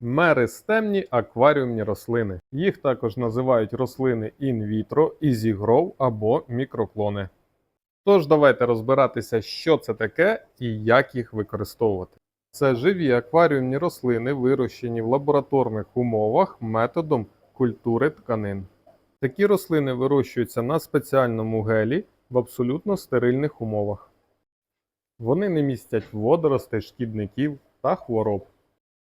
Меристемні акваріумні рослини. Їх також називають рослини інвітро, ізігров або мікроклони. Тож давайте розбиратися, що це таке і як їх використовувати. Це живі акваріумні рослини, вирощені в лабораторних умовах методом культури тканин. Такі рослини вирощуються на спеціальному гелі в абсолютно стерильних умовах. Вони не містять водоростей, шкідників та хвороб.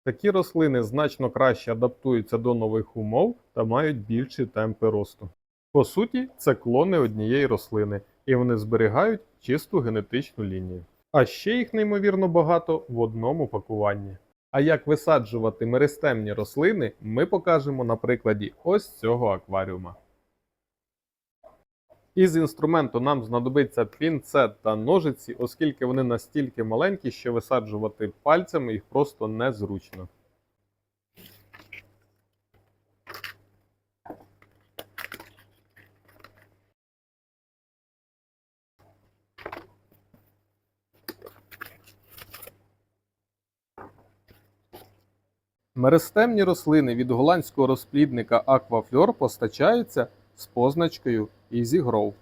Такі рослини значно краще адаптуються до нових умов та мають більші темпи росту. По суті, це клони однієї рослини, і вони зберігають чисту генетичну лінію. А ще їх неймовірно багато в одному пакуванні. А як висаджувати меристемні рослини, ми покажемо на прикладі ось цього акваріума. Із інструменту нам знадобиться пінцет та ножиці, оскільки вони настільки маленькі, що висаджувати пальцями їх просто незручно. Меристемні рослини від голландського розплідника Aquaflor постачаються з позначкою Easy Grow.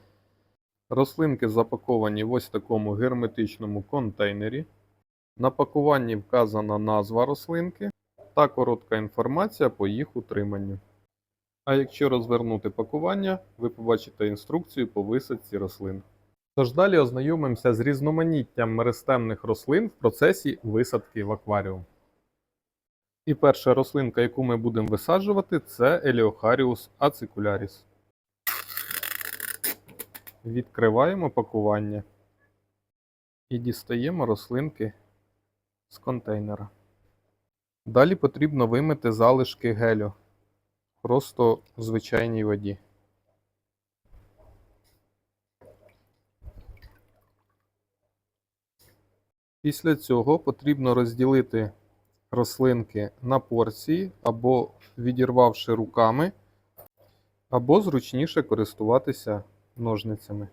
Рослинки запаковані в ось такому герметичному контейнері. На пакуванні вказана назва рослинки та коротка інформація по їх утриманню. А якщо розвернути пакування, ви побачите інструкцію по висадці рослин. Тож далі ознайомимося з різноманіттям меристемних рослин в процесі висадки в акваріум. І перша рослинка, яку ми будемо висаджувати, це Eleocharius acicularis. Відкриваємо пакування і дістаємо рослинки з контейнера. Далі потрібно вимити залишки гелю просто в звичайній воді. Після цього потрібно розділити рослинки на порції або відірвавши руками, або зручніше користуватися ножницями.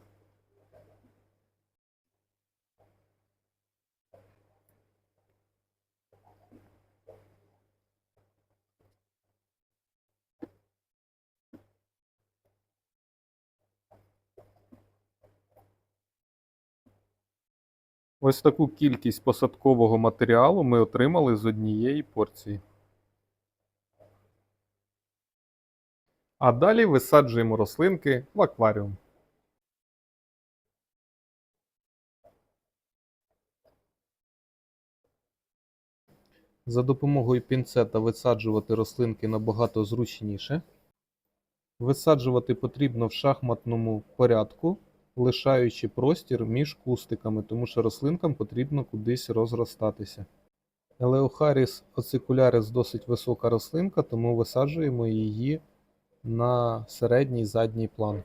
Ось таку кількість посадкового матеріалу ми отримали з однієї порції. А далі висаджуємо рослинки в акваріум. За допомогою пінцета висаджувати рослинки набагато зручніше. Висаджувати потрібно в шахматному порядку, лишаючи простір між кустиками, тому що рослинкам потрібно кудись розростатися. Елеохаріс оцикулярис досить висока рослинка, тому висаджуємо її на середній задній план.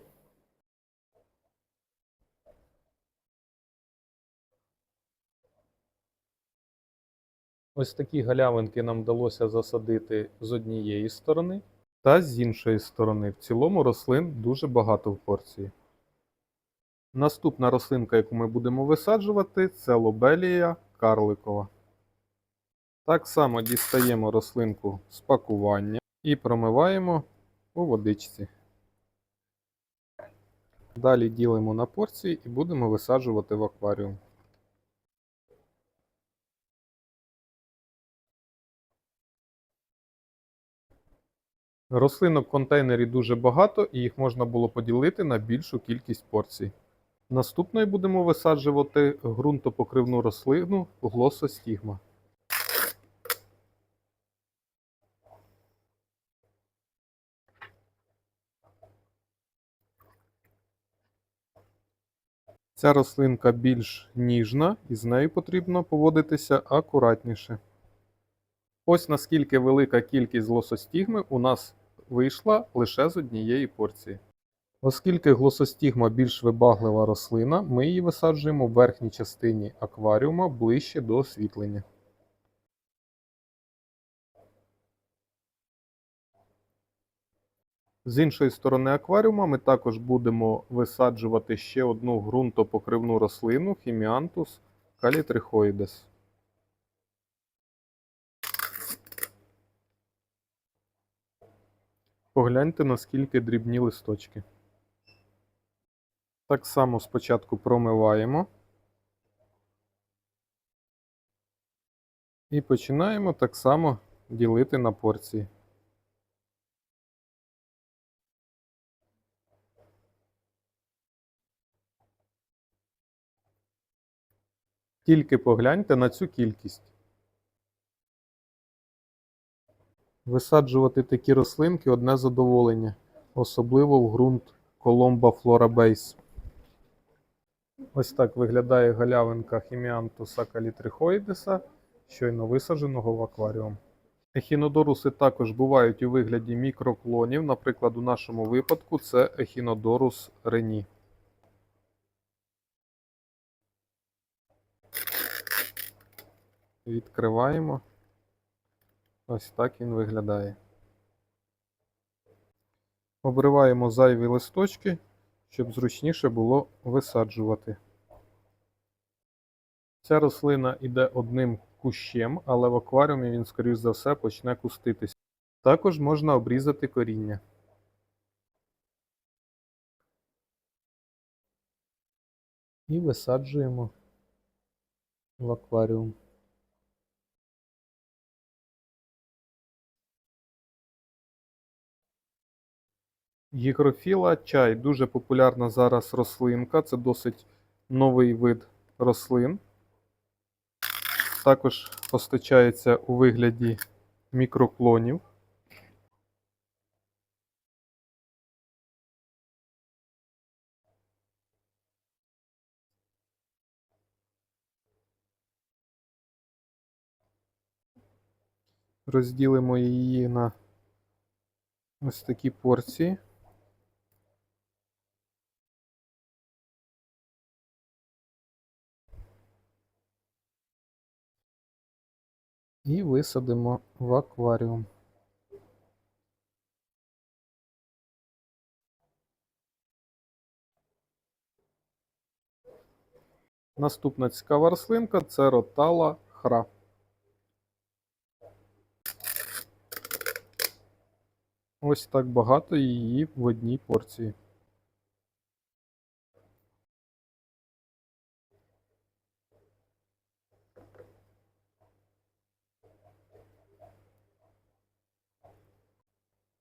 Ось такі галявинки нам вдалося засадити з однієї сторони та з іншої сторони. В цілому рослин дуже багато в порції. Наступна рослинка, яку ми будемо висаджувати, це лобелія карликова. Так само дістаємо рослинку з пакування і промиваємо у водичці. Далі ділимо на порції і будемо висаджувати в акваріум. Рослинок в контейнері дуже багато і їх можна було поділити на більшу кількість порцій. Наступною будемо висаджувати ґрунтопокривну рослину глосостігма. Ця рослинка більш ніжна і з нею потрібно поводитися акуратніше. Ось наскільки велика кількість глосостігми у нас вийшла лише з однієї порції. Оскільки глосостігма більш вибаглива рослина, ми її висаджуємо в верхній частині акваріума ближче до освітлення. З іншої сторони акваріума ми також будемо висаджувати ще одну ґрунтопокривну рослину Погляньте, наскільки дрібні листочки. Так само спочатку промиваємо. І починаємо так само ділити на порції. Тільки погляньте на цю кількість. Висаджувати такі рослинки одне задоволення, особливо в ґрунт Flora Base. Ось так виглядає галявинка хіміантуса калітрихоїдеса, щойно висадженого в акваріум. Ехінодоруси також бувають у вигляді мікроклонів, наприклад, у нашому випадку це ехінодорус рені. Відкриваємо. Ось так він виглядає. Обриваємо зайві листочки, щоб зручніше було висаджувати. Ця рослина йде одним кущем, але в акваріумі він, скоріш за все, почне куститись. Також можна обрізати коріння. І висаджуємо в акваріум. Гігрофіла чай дуже популярна зараз рослинка. Це досить новий вид рослин. Також постачається у вигляді мікроклонів. Розділимо її на ось такі порції. І висадимо в акваріум. Наступна цікава рослинка це ротала хра. Ось так багато її в одній порції.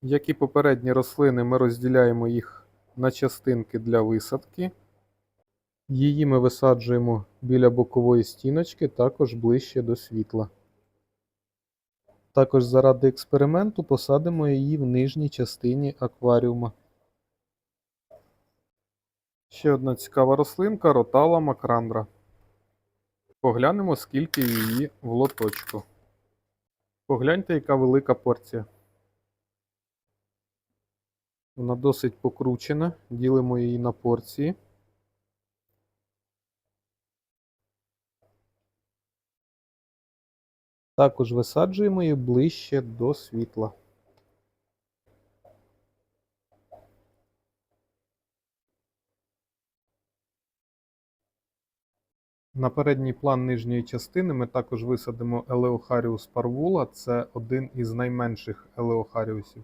Як і попередні рослини, ми розділяємо їх на частинки для висадки. Її ми висаджуємо біля бокової стіночки, також ближче до світла. Також заради експерименту посадимо її в нижній частині акваріума. Ще одна цікава рослинка ротала макрандра. Поглянемо, скільки її в лоточку. Погляньте, яка велика порція. Вона досить покручена. Ділимо її на порції. Також висаджуємо її ближче до світла. На передній план нижньої частини ми також висадимо Елеохаріус парвула. Це один із найменших елеохаріусів.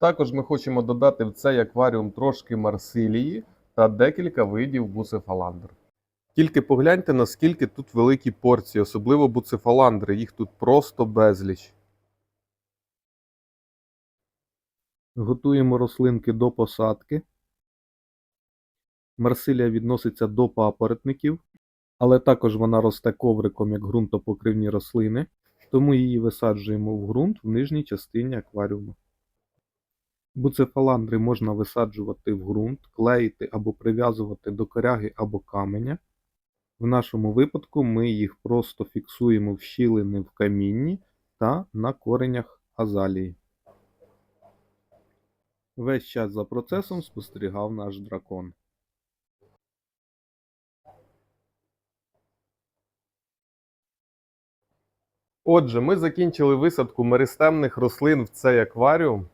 Також ми хочемо додати в цей акваріум трошки марсилії та декілька видів буцефаландр. Тільки погляньте, наскільки тут великі порції, особливо буцефаландри, їх тут просто безліч. Готуємо рослинки до посадки. Марсилія відноситься до папоротників, але також вона росте ковриком як ґрунтопокривні рослини, тому її висаджуємо в ґрунт в нижній частині акваріуму. Буцефаландри можна висаджувати в ґрунт, клеїти або прив'язувати до коряги або каменя. В нашому випадку ми їх просто фіксуємо в щілини в камінні та на коренях азалії. Весь час за процесом спостерігав наш дракон. Отже, ми закінчили висадку меристемних рослин в цей акваріум.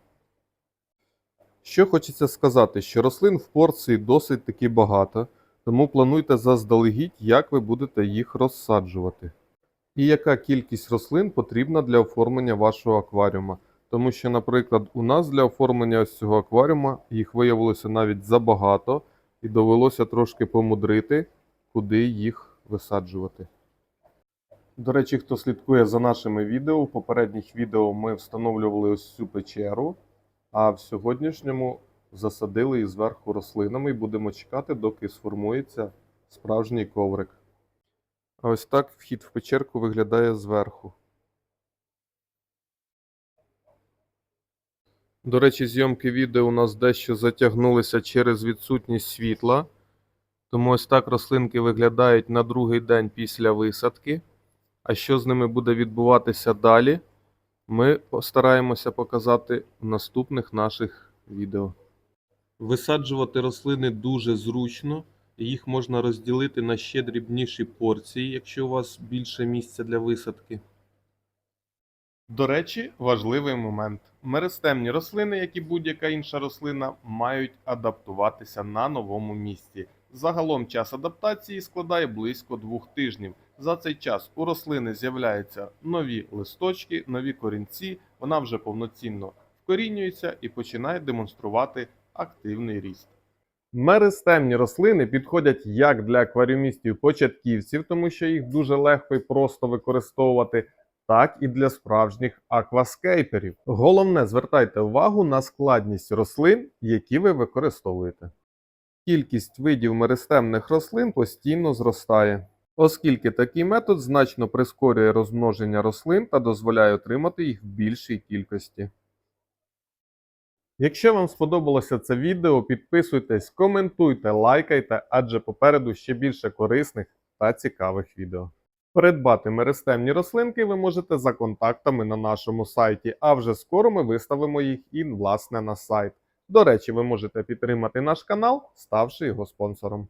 Що хочеться сказати, що рослин в порції досить таки багато, тому плануйте заздалегідь, як ви будете їх розсаджувати. І яка кількість рослин потрібна для оформлення вашого акваріума. Тому що, наприклад, у нас для оформлення ось цього акваріума їх виявилося навіть забагато, і довелося трошки помудрити, куди їх висаджувати. До речі, хто слідкує за нашими відео, в попередніх відео ми встановлювали ось цю печеру, а в сьогоднішньому засадили її зверху рослинами і будемо чекати, доки сформується справжній коврик. А ось так вхід в печерку виглядає зверху. До речі, зйомки відео у нас дещо затягнулися через відсутність світла. Тому ось так рослинки виглядають на другий день після висадки. А що з ними буде відбуватися далі, ми постараємося показати в наступних наших відео. Висаджувати рослини дуже зручно. Їх можна розділити на ще дрібніші порції, якщо у вас більше місця для висадки. До речі, важливий момент. Меристемні рослини, як і будь-яка інша рослина, мають адаптуватися на новому місці. Загалом час адаптації складає близько двох тижнів. За цей час у рослини з'являються нові листочки, нові корінці, вона вже повноцінно вкорінюється і починає демонструвати активний ріст. Меристемні рослини підходять як для акваріумістів-початківців, тому що їх дуже легко і просто використовувати, так і для справжніх акваскейперів. Головне, звертайте увагу на складність рослин, які ви використовуєте. Кількість видів меристемних рослин постійно зростає, оскільки такий метод значно прискорює розмноження рослин та дозволяє отримати їх в більшій кількості. Якщо вам сподобалося це відео, підписуйтесь, коментуйте, лайкайте, адже попереду ще більше корисних та цікавих відео. Придбати меристемні рослинки ви можете за контактами на нашому сайті, а вже скоро ми виставимо їх і власне на сайт. До речі, ви можете підтримати наш канал, ставши його спонсором.